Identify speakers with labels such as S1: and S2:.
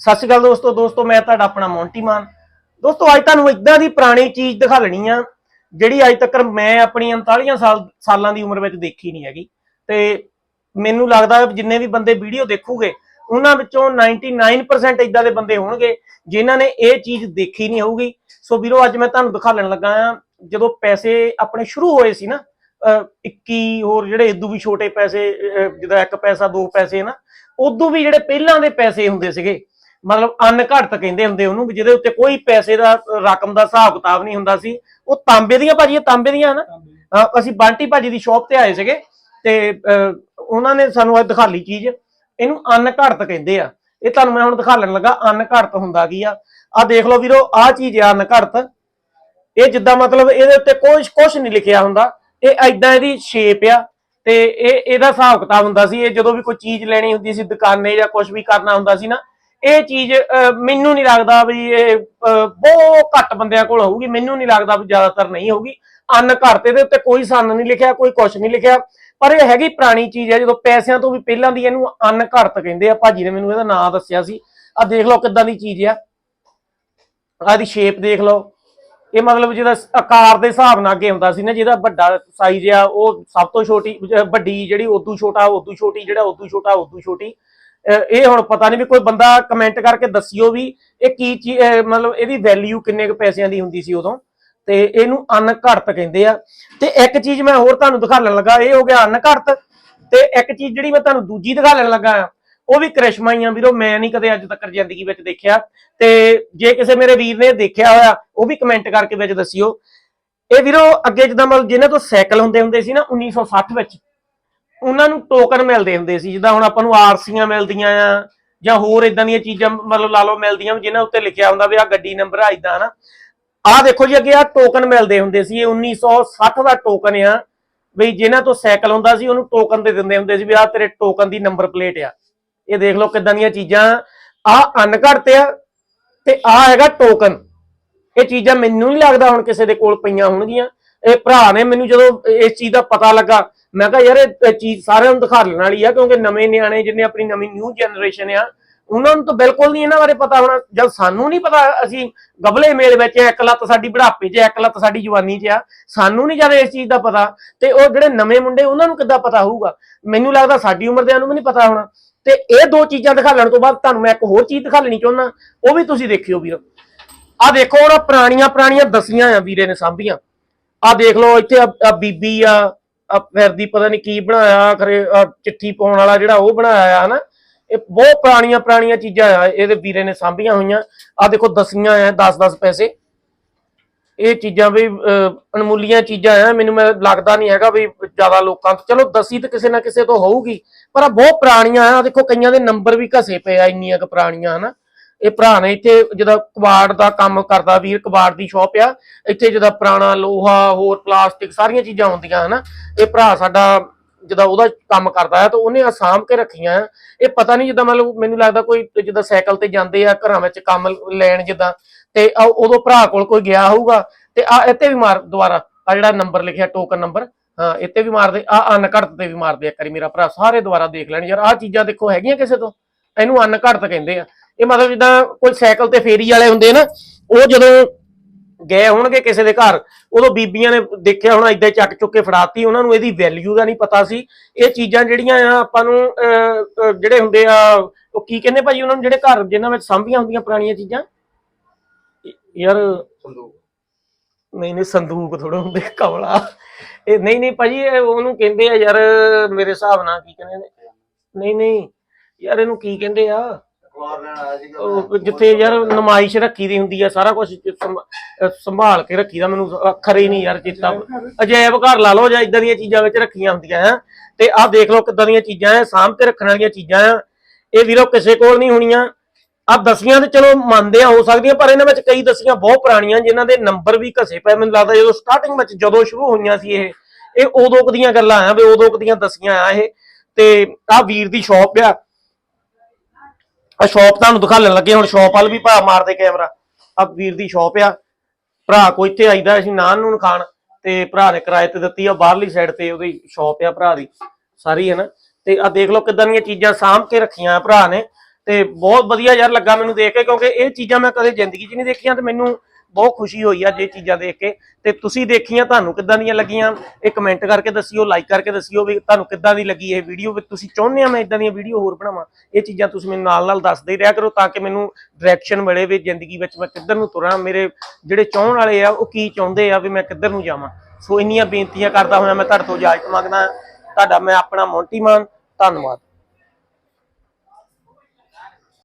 S1: ਸਤਿ ਸ਼੍ਰੀ ਅਕਾਲ ਦੋਸਤੋ ਦੋਸਤੋ, ਮੈਂ ਤੁਹਾਡਾ ਆਪਣਾ ਮੌਂਟੀ ਮਾਨ। ਦੋਸਤੋ, ਅੱਜ ਤੁਹਾਨੂੰ ਇਦਾਂ ਦੀ ਪੁਰਾਣੀ ਚੀਜ਼ ਦਿਖਾ ਲੈਣੀ ਆ, ਜਿਹੜੀ ਅੱਜ ਤੱਕ ਮੈਂ ਆਪਣੀ 39 ਸਾਲ, ਸਾਲਾਂ ਦੀ ਉਮਰ ਵਿੱਚ ਦੇਖੀ ਨਹੀਂ ਹੈਗੀ। ਤੇ ਮੈਨੂੰ ਲੱਗਦਾ ਜਿੰਨੇ ਵੀ ਬੰਦੇ ਵੀਡੀਓ ਦੇਖੂਗੇ, ਉਹਨਾਂ ਵਿੱਚੋਂ 99% ਇਦਾਂ ਦੇ ਬੰਦੇ ਹੋਣਗੇ, ਜਿਨ੍ਹਾਂ ਨੇ ਇਹ ਚੀਜ਼ ਦੇਖੀ ਨਹੀਂ ਹੋਊਗੀ। ਸੋ ਵੀਰੋ, ਅੱਜ ਮੈਂ ਤੁਹਾਨੂੰ ਦਿਖਾਲਣ ਲੱਗਾ ਆ, ਜਦੋਂ ਪੈਸੇ ਆਪਣੇ ਸ਼ੁਰੂ ਹੋਏ ਸੀ ਨਾ, ਅਹ 21 ਹੋਰ ਜਿਹੜੇ ਇਦੋਂ ਵੀ ਛੋਟੇ ਪੈਸੇ, ਅਹ ਜਿੱਦਾਂ 1 ਪੈਸਾ 2 ਪੈਸੇ ਨਾ ਉਦੋਂ ਵੀ ਜਿਹੜੇ ਪਹਿਲਾਂ ਦੇ ਪੈਸੇ ਹੁੰਦੇ ਸੀਗੇ ਮਤਲਬ ਅਨ ਘੜਤ ਕਹਿੰਦੇ ਹੁੰਦੇ ਉਹਨੂੰ ਵੀ ਜਿਹਦੇ ਉੱਤੇ ਕੋਈ ਪੈਸੇ ਦਾ ਰਕਮ ਦਾ ਹਿਸਾਬ ਕਿਤਾਬ ਨਹੀਂ ਹੁੰਦਾ ਸੀ। ਉਹ ਤਾਂਬੇ ਦੀਆਂ ਭਾਜੀ ਇਹ ਤਾਂਬੇ ਦੀਆਂ ਨਾ? ਅਸੀਂ ਬੰਟੀ ਭਾਜੀ ਦੀ ਸ਼ਾਪ ਤੇ ਆਏ ਸੀਗੇ ਤੇ ਉਹਨਾਂ ਨੇ ਸਾਨੂੰ ਅੱਜ ਦਿਖਾ ਲਈ ਚੀਜ਼। ਇਹਨੂੰ ਅਨ ਘੜਤ ਕਹਿੰਦੇ ਆ। ਇਹ ਤੁਹਾਨੂੰ ਮੈਂ ਹੁਣ ਦਿਖਾਉਣ ਲੱਗਾ ਅਨ ਘੜਤ ਹੁੰਦਾ ਕੀ ਆ? ਆ ਦੇਖ ਲਓ ਵੀਰੋ ਆ ਚੀਜ਼ ਆ ਅਨ ਘੜਤ। ਇਹ ਜਿੱਦਾਂ ਮਤਲਬ ਇਹਦੇ ਉੱਤੇ ਕੁਝ ਕੁਝ ਨਹੀਂ ਲਿਖਿਆ ਹੁੰਦਾ। ਇਹ ਐਦਾਂ ਇਹਦੀ ਸ਼ੇਪ ਆ ਤੇ ਇਹ ਇਹਦਾ ਹਿਸਾਬ ਕਿਤਾਬ ਹੁੰਦਾ ਸੀ। ਇਹ ਜਦੋਂ ਵੀ ਕੋਈ ਚੀਜ਼ ਲੈਣੀ ਹੁੰਦੀ ਸੀ ਦੁਕਾਨੇ ਜਾਂ ਕੁਝ ਵੀ ਕਰਨਾ ਹੁੰਦਾ ਸੀ ਨਾ ਇਹ ਚੀਜ਼ ਅਹ, ਮੈਨੂੰ ਨਹੀਂ ਲੱਗਦਾ ਵੀ ਇਹ ਬਹੁਤ ਘੱਟ ਬੰਦਿਆਂ ਕੋਲ ਹੋਊਗੀ। ਮੈਨੂੰ ਨਹੀਂ ਲੱਗਦਾ ਵੀ ਜ਼ਿਆਦਾਤਰ ਨਹੀਂ ਹੋਊਗੀ। ਅੰਨ ਘਰ ਦੇ ਉੱਤੇ ਕੋਈ ਸੰਨ ਨਹੀਂ ਲਿਖਿਆ ਕੋਈ ਕੁਝ ਨਹੀਂ ਲਿਖਿਆ। ਪਰ ਇਹ ਹੈਗੀ ਪੁਰਾਣੀ ਚੀਜ਼ ਹੈ ਜਦੋਂ ਪੈਸਿਆਂ ਤੋਂ ਵੀ ਪਹਿਲਾਂ ਦੀ ਇਹਨੂੰ ਅੰਨ ਘੜਤ ਕਹਿੰਦੇ ਆ। ਭਾਜੀ ਨੇ ਮੈਨੂੰ ਇਹਦਾ ਨਾਮ ਦੱਸਿਆ ਸੀ। ਆ ਦੇਖ ਲਓ ਕਿੱਦਾਂ ਦੀ ਚੀਜ਼ ਆ। ਆਹ ਦੀ ਸ਼ੇਪ ਦੇਖ ਲਓ। ਇਹ ਮਤਲਬ ਜਿਹਦਾ ਆਕਾਰ ਦੇ ਹਿਸਾਬ ਨਾਲ ਅੱਗੇ ਹੁੰਦਾ ਸੀ ਨਾ ਜਿਹਦਾ ਵੱਡਾ ਸਾਈਜ਼ ਆ ਉਹ ਸਭ ਤੋਂ ਛੋਟੀ ਵੱਡੀ ਜਿਹੜੀ ਉਦੋਂ ਛੋਟਾ ਉਦੋਂ ਛੋਟੀ ਜਿਹੜਾ ਉਦੋਂ ਛੋਟਾ ਉਦੋਂ ਛੋਟੀ। ਇਹ ਹੁਣ ਪਤਾ ਨਹੀਂ ਵੀ ਕੋਈ ਬੰਦਾ ਕਮੈਂਟ ਕਰਕੇ ਦੱਸਿਓ ਵੀ ਇਹ ਕੀ ਚੀ- ਮਤਲਬ ਇਹਦੀ ਵੈਲਿਊ ਕਿੰਨੇ ਕੁ ਪੈਸਿਆਂ ਦੀ ਹੁੰਦੀ ਸੀ ਉਦੋਂ। ਤੇ ਇਹਨੂੰ ਅਨ ਘੜਤ ਕਹਿੰਦੇ ਆ। ਤੇ ਇੱਕ ਚੀਜ਼ ਮੈਂ ਹੋਰ ਤੁਹਾਨੂੰ ਦਿਖਾਉਣ ਲੱਗਾ, ਇਹ ਹੋ ਗਿਆ ਅਨ ਘੜਤ ਤੇ ਇੱਕ ਚੀਜ਼ ਜਿਹੜੀ ਮੈਂ ਤੁਹਾਨੂੰ ਦੂਜੀ ਦਿਖਾਉਣ ਲੱਗਾ ਆ, ਉਹ ਵੀ ਕ੍ਰਿਸ਼ਮਾ ਹੀ ਆ ਵੀਰੋ, ਮੈਂ ਨਹੀਂ ਕਦੇ ਅੱਜ ਤੱਕ ਜ਼ਿੰਦਗੀ ਵਿੱਚ ਦੇਖਿਆ। ਤੇ ਜੇ ਕਿਸੇ ਮੇਰੇ ਵੀਰ ਨੇ ਦੇਖਿਆ ਹੋਇਆ, ਉਹ ਵੀ ਕਮੈਂਟ ਕਰਕੇ ਵਿੱਚ ਦੱਸਿਓ। ਇਹ ਵੀਰੋ, ਅੱਗੇ ਜਿੱਦਾਂ ਮਤਲਬ ਜਿਹਨਾਂ ਤੋਂ ਸਾਈਕਲ ਹੁੰਦੇ ਹੁੰਦੇ ਸੀ ਨਾ 1960 ਵਿੱਚ ਉਹਨਾਂ ਨੂੰ ਟੋਕਨ ਮਿਲਦੇ ਹੁੰਦੇ ਸੀ, ਜਿੱਦਾਂ ਹੁਣ ਆਪਾਂ ਨੂੰ ਆਰਸੀਆਂ ਮਿਲਦੀਆਂ ਆ, ਜਾਂ ਹੋਰ ਇਦਾਂ ਦੀਆਂ ਚੀਜ਼ਾਂ ਮਤਲਬ ਲਾ ਲਓ ਮਿਲਦੀਆਂ ਵੀ ਜਿਨ੍ਹਾਂ ਉੱਤੇ ਲਿਖਿਆ ਹੁੰਦਾ ਵੀ ਆ ਗੱਡੀ ਨੰਬਰ ਆ ਇਦਾਂ ਨਾ ਆਹ ਦੇਖੋ ਜੀ ਅੱਗੇ ਆ ਟੋਕਨ ਮਿਲਦੇ ਹੁੰਦੇ ਸੀ, ਇਹ 1960 ਦਾ ਟੋਕਨ ਆ, ਵੀ ਜਿਨ੍ਹਾਂ ਤੋਂ ਸਾਈਕਲ ਹੁੰਦਾ ਸੀ, ਉਹਨੂੰ ਟੋਕਨ ਦੇ ਦਿੰਦੇ ਹੁੰਦੇ ਸੀ ਵੀ ਆ ਤੇਰੇ ਟੋਕਨ ਦੀ ਨੰਬਰ ਪਲੇਟ ਆ। ਇਹ ਦੇਖ ਲਓ ਕਿਦਾਂ ਦੀਆਂ ਚੀਜ਼ਾਂ ਆ ਅਨਘੜਤ ਆ, ਤੇ ਆ ਹੈਗਾ ਟੋਕਨ ਇਹ ਚੀਜ਼ਾਂ ਮੈਨੂੰ ਨਹੀਂ ਲੱਗਦਾ ਹੁਣ ਕਿਸੇ ਦੇ ਕੋਲ ਪਈਆਂ ਹੋਣਗੀਆਂ। ਇਹ ਭਰਾ ਨੇ ਮੈਨੂੰ ਜਦੋਂ ਇਸ ਚੀਜ਼ ਦਾ ਪਤਾ ਲੱਗਾ ਮੈਂ ਕਿਹਾ ਯਾਰ, ਇਹ ਚੀਜ਼ ਸਾਰਿਆਂ ਨੂੰ ਦਿਖਾਉਣ ਵਾਲੀ ਆ, ਕਿਉਂਕਿ ਨਵੇਂ ਨਿਆਣੇ ਜਿੰਨੇ ਆਪਣੀ ਨਵੀਂ ਨਿਊ ਜਨਰੇਸ਼ਨ ਆ, ਉਹਨਾਂ ਨੂੰ ਤਾਂ ਬਿਲਕੁਲ ਨਹੀਂ ਇਹਨਾਂ ਬਾਰੇ ਪਤਾ ਹੋਣਾ। ਜਦ ਸਾਨੂੰ ਨਹੀਂ ਪਤਾ, ਅਸੀਂ ਗਬਲੇ ਮੇਲ ਵਿੱਚ ਇੱਕ ਲੱਤ ਸਾਡੀ ਬੁਢਾਪੇ 'ਚ ਇੱਕ ਲੱਤ ਸਾਡੀ ਜਵਾਨੀ 'ਚ ਆ, ਸਾਨੂੰ ਨਹੀਂ ਜਦ ਇਸ ਚੀਜ਼ ਦਾ ਪਤਾ। ਤੇ ਉਹ ਜਿਹੜੇ ਨਵੇਂ ਮੁੰਡੇ, ਉਹਨਾਂ ਨੂੰ ਕਿੱਦਾਂ ਪਤਾ ਹੋਊਗਾ? ਮੈਨੂੰ ਲੱਗਦਾ ਸਾਡੀ ਉਮਰ ਦੇ ਨੂੰ ਵੀ ਨਹੀਂ ਪਤਾ ਹੋਣਾ। ਤੇ ਇਹ ਦੋ ਚੀਜ਼ਾਂ ਦਿਖਾਉਣ ਤੋਂ ਬਾਅਦ ਤੁਹਾਨੂੰ ਮੈਂ ਇੱਕ ਹੋਰ ਚੀਜ਼ ਦਿਖਾਉਣੀ ਚਾਹੁੰਦਾ, ਉਹ ਵੀ ਤੁਸੀਂ ਦੇਖਿਓ ਵੀਰੋ। ਆ ਦੇਖੋ ਹੁਣ ਪੁਰਾਣੀਆਂ ਪੁਰਾਣੀਆਂ ਦਸੀਆਂ ਆ ਵੀਰੇ ਨੇ ਸਾਂਭੀਆਂ। ਆ ਦੇਖ ਲਓ, ਇੱਥੇ ਆ ਬੀਬੀ ਆ ਫਿਰਦੀ ਪਤਾ ਨਹੀਂ ਕੀ ਬਣਾਇਆ ਖਰੇ ਚਿੱਠੀ ਪਾਉਣ ਵਾਲਾ ਜਿਹੜਾ ਉਹ ਬਣਾਇਆ ਆ ਹਨਾ ਇਹ ਬਹੁਤ ਪੁਰਾਣੀਆਂ ਪੁਰਾਣੀਆਂ ਚੀਜ਼ਾਂ ਆ ਇਹਦੇ ਵੀਰੇ ਨੇ ਸਾਂਭੀਆਂ ਹੋਈਆਂ। ਆ ਦੇਖੋ ਦਸੀਆਂ ਆ 10-10 ਪੈਸੇ। ਇਹ ਚੀਜ਼ਾਂ ਵੀ ਅਹ, ਅਣਮੁੱਲੀਆਂ ਚੀਜ਼ਾਂ ਆ ਮੈਨੂੰ ਮੈਂ ਲੱਗਦਾ ਨਹੀਂ ਹੈਗਾ ਵੀ ਜ਼ਿਆਦਾ ਲੋਕਾਂ ਤੋਂ। ਚਲੋ ਦਸੀ ਤਾਂ ਕਿਸੇ ਨਾ ਕਿਸੇ ਤੋਂ ਹੋਊਗੀ ਪਰ ਆ ਬਹੁਤ ਪੁਰਾਣੀਆਂ ਆ ਦੇਖੋ ਕਈਆਂ ਦੇ ਨੰਬਰ ਵੀ ਘਸੇ ਪਏ ਆ ਇੰਨੀਆਂ ਕੁ ਪੁਰਾਣੀਆਂ ਹਨਾ। ਇਹ ਭਰਾ ਨੇ ਇੱਥੇ ਜਿਹਦਾ ਕਬਾੜ ਦਾ ਕੰਮ ਕਰਦਾ ਵੀਰ, ਕਬਾੜ ਦੀ ਸ਼ਾਪ ਆ। ਇੱਥੇ ਜਿਹਦਾ ਪੁਰਾਣਾ ਲੋਹਾ, ਹੋਰ ਪਲਾਸਟਿਕ ਸਾਰੀਆਂ ਚੀਜ਼ਾਂ ਹੁੰਦੀਆਂ, ਹਨਾ। ਇਹ ਭਰਾ ਸਾਡਾ ਜਿਹਦਾ ਉਹਦਾ ਕੰਮ ਕਰਦਾ ਹੈ ਤਾਂ ਉਹਨੇ ਆ ਸਾਂਭ ਕੇ ਰੱਖੀਆਂ ਇਹ ਪਤਾ ਨਹੀਂ ਜਿੱਦਾਂ ਮਤਲਬ ਮੈਨੂੰ ਲੱਗਦਾ ਕੋਈ ਜਿੱਦਾਂ ਸਾਈਕਲ ਤੇ ਜਾਂਦੇ ਆ, ਘਰਾਂ ਵਿੱਚ ਕੰਮ ਲੈਣ ਜਿੱਦਾਂ, ਤੇ ਆ ਉਦੋਂ ਭਰਾ ਕੋਲ ਕੋਈ ਗਿਆ ਹੋਊਗਾ, ਤੇ ਆ ਇੱਥੇ ਵੀ ਮਾਰ ਦੁਬਾਰਾ, ਆ ਜਿਹੜਾ ਨੰਬਰ ਲਿਖਿਆ ਟੋਕਨ ਨੰਬਰ ਹਾਂ, ਇੱਥੇ ਵੀ ਮਾਰਦੇ, ਆ ਅਨਘੜਤ ਤੇ ਵੀ ਮਾਰਦੇ ਆ ਕਰੀ ਮੇਰਾ ਭਰਾ, ਸਾਰੇ ਦੁਬਾਰਾ ਦੇਖ ਲੈਣ, ਯਾਰ ਆ ਚੀਜ਼ਾਂ ਦੇਖੋ ਹੈਗੀਆਂ ਕਿਸੇ ਤੋਂ। ਇਹਨੂੰ ਅਨਘੜਤ ਕਹਿੰਦੇ ਆ। ਇਹ ਮਤਲਬ ਜਿੱਦਾਂ ਕੋਈ ਸਾਈਕਲ ਤੇ ਫੇਰੀ ਵਾਲੇ ਹੁੰਦੇ ਨਾ ਉਹ ਜਦੋਂ ਗਏ ਹੋਣਗੇ ਕਿਸੇ ਦੇ ਘਰ ਉਦੋਂ ਬੀਬੀਆਂ ਨੇ ਦੇਖਿਆ ਹੋਣਾ ਇਦਾਂ ਚੱਕ ਚੁੱਕ ਕੇ ਫੜਾਤੀ ਉਹਨਾਂ ਨੂੰ ਇਹਦੀ ਵੈਲਿਊ ਦਾ ਨਹੀਂ ਪਤਾ ਸੀ। ਇਹ ਚੀਜ਼ਾਂ ਜਿਹੜੀਆਂ ਆ ਆਪਾਂ ਨੂੰ ਜਿਹੜੇ ਹੁੰਦੇ ਆ ਉਹ ਕੀ ਕਹਿੰਦੇ ਭਾਜੀ ਉਹਨਾਂ ਨੂੰ ਜਿਹੜੇ ਘਰ ਜਿਨ੍ਹਾਂ ਵਿੱਚ ਸਾਂਭੀਆਂ ਹੁੰਦੀਆਂ ਪੁਰਾਣੀਆਂ ਚੀਜ਼ਾਂ? ਯਾਰ
S2: ਸੰਦੂਕ।
S1: ਨਹੀਂ ਨਹੀਂ ਸੰਦੂਕ ਥੋੜਾ ਹੁੰਦੇ ਕਵਲਾ ਇਹ ਨਹੀਂ ਨਹੀਂ ਭਾਜੀ ਉਹਨੂੰ ਕਹਿੰਦੇ ਆ ਯਾਰ ਮੇਰੇ ਹਿਸਾਬ ਨਾਲ ਕੀ ਕਹਿੰਦੇ ਨੇ? ਨਹੀਂ ਨਹੀਂ ਯਾਰ ਇਹਨੂੰ ਕੀ ਕਹਿੰਦੇ ਆ?
S2: ਅਖਬਾਰ ਲੈਣ ਆਇਆ ਸੀਗਾ
S1: ਉਹ ਜਿੱਥੇ ਯਾਰ ਨਮਾਇਸ਼ ਰੱਖੀ ਦੀ ਹੁੰਦੀ ਆ ਸਾਰਾ ਕੁਝ ਸੰਭਾਲ ਕੇ ਰੱਖੀਦਾ ਮੈਨੂੰ ਅੱਖਰ ਹੀ ਨਹੀਂ ਯਾਰ ਚੇਤਾ। ਅਜੈਬ ਘਰ ਲਾ ਲਓ ਜਾਂ ਇਦਾਂ ਦੀਆਂ ਚੀਜ਼ਾਂ ਵਿੱਚ ਰੱਖੀਆਂ ਹੁੰਦੀਆਂ ਹੈ ਤੇ ਆਹ ਦੇਖ ਲਓ ਕਿੱਦਾਂ ਦੀਆਂ ਚੀਜ਼ਾਂ ਆ ਸਾਂਭ ਕੇ ਰੱਖਣ ਵਾਲੀਆਂ ਚੀਜ਼ਾਂ ਆ। ਇਹ ਵੀਰੋ ਕਿਸੇ ਕੋਲ ਨਹੀਂ ਹੋਣੀਆਂ। ਆ ਦਸੀਆਂ ਤੇ ਚਲੋ ਮੰਨਦੇ ਆ ਹੋ ਸਕਦੀਆਂ ਪਰ ਇਹਨਾਂ ਵਿੱਚ ਕਈ ਦਸੀਆਂ ਬਹੁਤ ਪੁਰਾਣੀਆਂ ਜਿਨ੍ਹਾਂ ਦੇ ਨੰਬਰ ਵੀ ਘਸੇ ਪਏ ਮੈਨੂੰ ਲੱਗਦਾ ਜਦੋਂ ਸਟਾਰਟਿੰਗ ਵਿੱਚ ਜਦੋਂ ਸ਼ੁਰੂ ਹੋਈਆਂ ਸੀ ਇਹ ਇਹ ਉਦੋਂ ਕੁ ਦੀਆਂ ਗੱਲਾਂ ਆ ਵੀ ਉਦੋਂ ਕੁ ਦੀਆਂ ਦਸੀਆਂ ਆ ਇਹ। ਤੇ ਆ ਵੀਰ ਦੀ ਸ਼ਾਪ ਆ। ਆ ਸ਼ਾਪ ਤੁਹਾਨੂੰ ਦਿਖਾਉਣ ਲੱਗੇ, ਹੁਣ ਸ਼ਾਪ ਵੱਲ ਵੀ ਭਾ ਮਾਰਦੇ ਕੈਮਰਾ। ਆ ਵੀਰ ਦੀ ਸ਼ਾਪ ਆ। ਭਰਾ ਕੋ ਇੱਥੇ ਆਈਦਾ, ਅਸੀਂ ਨਾਨ ਨੂੰ ਖਾਣ, ਤੇ ਭਰਾ ਨੇ ਕਿਰਾਏ ਤੇ ਦਿੱਤੀ ਆ, ਬਾਹਰਲੀ ਸਾਈਡ ਤੇ ਉਹਦੀ ਸ਼ਾਪ ਆ ਭਰਾ ਦੀ, ਸਾਰੀ ਹੈ ਨਾ। ਤੇ ਆ ਦੇਖ ਲਓ ਕਿਦਾਂ ਦੀਆਂ ਚੀਜ਼ਾਂ ਸਾਂਭ ਕੇ ਰੱਖੀਆਂ ਆ ਭਰਾ ਨੇ। ਤੇ ਬਹੁਤ ਵਧੀਆ ਯਾਰ ਲੱਗਾ ਮੈਨੂੰ ਦੇਖ ਕੇ, ਕਿਉਂਕਿ ਇਹ ਚੀਜ਼ਾਂ ਮੈਂ ਕਦੇ ਜ਼ਿੰਦਗੀ 'ਚ ਨਹੀਂ ਦੇਖੀਆਂ ਤੇ ਮੈਨੂੰ ਬਹੁਤ ਖੁਸ਼ੀ ਹੋਈ ਅੱਜ ਇਹ ਚੀਜ਼ਾਂ ਦੇਖ ਕੇ। ਤੇ ਤੁਸੀਂ ਦੇਖੀਆਂ, ਤੁਹਾਨੂੰ ਕਿੱਦਾਂ ਦੀਆਂ ਲੱਗੀਆਂ? ਇਹ ਕਮੈਂਟ ਕਰਕੇ ਦੱਸਿਓ ਲਾਈਕ ਕਰਕੇ ਦੱਸਿਓ ਵੀ ਤੁਹਾਨੂੰ ਕਿੱਦਾਂ ਦੀ ਲੱਗੀ ਇਹ ਵੀਡੀਓ ਵੀ ਤੁਸੀਂ ਚਾਹੁੰਦੇ ਆ ਮੈਂ ਇਦਾਂ ਦੀਆਂ ਵੀਡੀਓ ਹੋਰ ਬਣਾਵਾਂ? ਇਹ ਚੀਜ਼ਾਂ ਤੁਸੀਂ ਮੈਨੂੰ ਨਾਲ ਨਾਲ ਦੱਸਦੇ ਰਿਹਾ ਕਰੋ ਤਾਂ ਕਿ ਮੈਨੂੰ ਡਾਇਰੈਕਸ਼ਨ ਮਿਲੇ ਵੀ ਜ਼ਿੰਦਗੀ ਵਿੱਚ ਮੈਂ ਕਿੱਧਰ ਨੂੰ ਤੁਰਾਂ, ਮੇਰੇ ਜਿਹੜੇ ਚਾਹਣ ਵਾਲੇ ਆ, ਉਹ ਕੀ ਚਾਹੁੰਦੇ ਆ ਵੀ ਮੈਂ ਕਿੱਧਰ ਨੂੰ ਜਾਵਾਂ। ਸੋ ਇੰਨੀਆਂ ਬੇਨਤੀਆਂ ਕਰਦਾ ਹੋਇਆ ਮੈਂ ਤੁਹਾਡੇ ਤੋਂ ਇਜਾਜ਼ਤ ਮੰਗਦਾ। ਤੁਹਾਡਾ ਮੈਂ ਆਪਣਾ ਮੌਂਟੀ ਮਾਨ। ਧੰਨਵਾਦ।